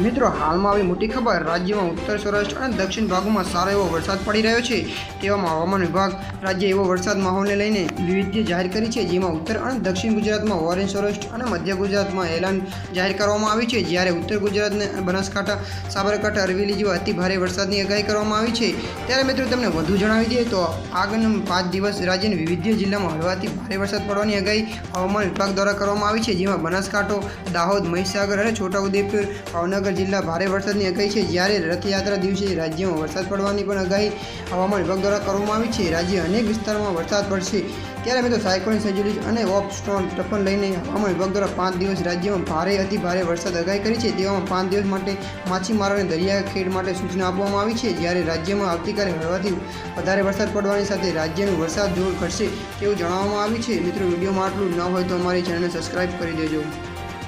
મિત્રો, હાલમાં આવી મોટી ખબર, રાજ્યમાં ઉત્તર સૌરાષ્ટ્ર અને દક્ષિણ ભાગોમાં સારો એવો વરસાદ પડી રહ્યો છે. તેવામાં હવામાન વિભાગ રાજ્ય એવો વરસાદ માહોલને લઈને વિવિધતા જાહેર કરી છે, જેમાં ઉત્તર અને દક્ષિણ ગુજરાતમાં ઓરેન્જ સૌરાષ્ટ્ર અને મધ્ય ગુજરાતમાં એલાન જાહેર કરવામાં આવી છે. જ્યારે ઉત્તર ગુજરાતને બનાસકાંઠા, સાબરકાંઠા અરવેલી જેવા અતિ ભારે વરસાદની આગાહી કરવામાં આવી છે. ત્યારે મિત્રો, તમને વધુ જણાવી દઈએ તો આગળના પાંચ દિવસ રાજ્યની વિવિધ જિલ્લામાં હળવાથી ભારે વરસાદ પડવાની આગાહી હવામાન વિભાગ દ્વારા કરવામાં આવી છે. જેમાં બનાસકાંઠો, દાહોદ, મહીસાગર અને છોટાઉદેપુર, ભાવનગર જિલ્લા ભારે વરસાદની આગાહી છે. જ્યારે રથયાત્રા દિવસે રાજ્યમાં વરસાદ પડવાની પણ આગાહી હવામાન વિભાગ દ્વારા કરવામાં આવી છે. રાજ્ય અનેક વિસ્તારોમાં વરસાદ પડશે. ત્યારે મિત્રો સાયક્લોનિક સર્જ્યુલિસ અને ઓફ સ્ટોન ટફન લઈને હવામાન વિભાગ દ્વારા પાંચ દિવસ રાજ્યમાં ભારે, અતિ ભારે વરસાદ આગાહી કરી છે. તેવામાં પાંચ દિવસ માટે માછીમારોને દરિયા ખેડ માટે સૂચના આપવામાં આવી છે. જ્યારે રાજ્યમાં આવતીકાલે હળવાથી વધારે વરસાદ પડવાની સાથે રાજ્યનું વરસાદ જોર ઘટશે તેવું જણાવવામાં આવ્યું છે. મિત્રો, વિડીયોમાં આટલું ન હોય તો અમારી ચેનલને સબસ્ક્રાઇબ કરી દેજો.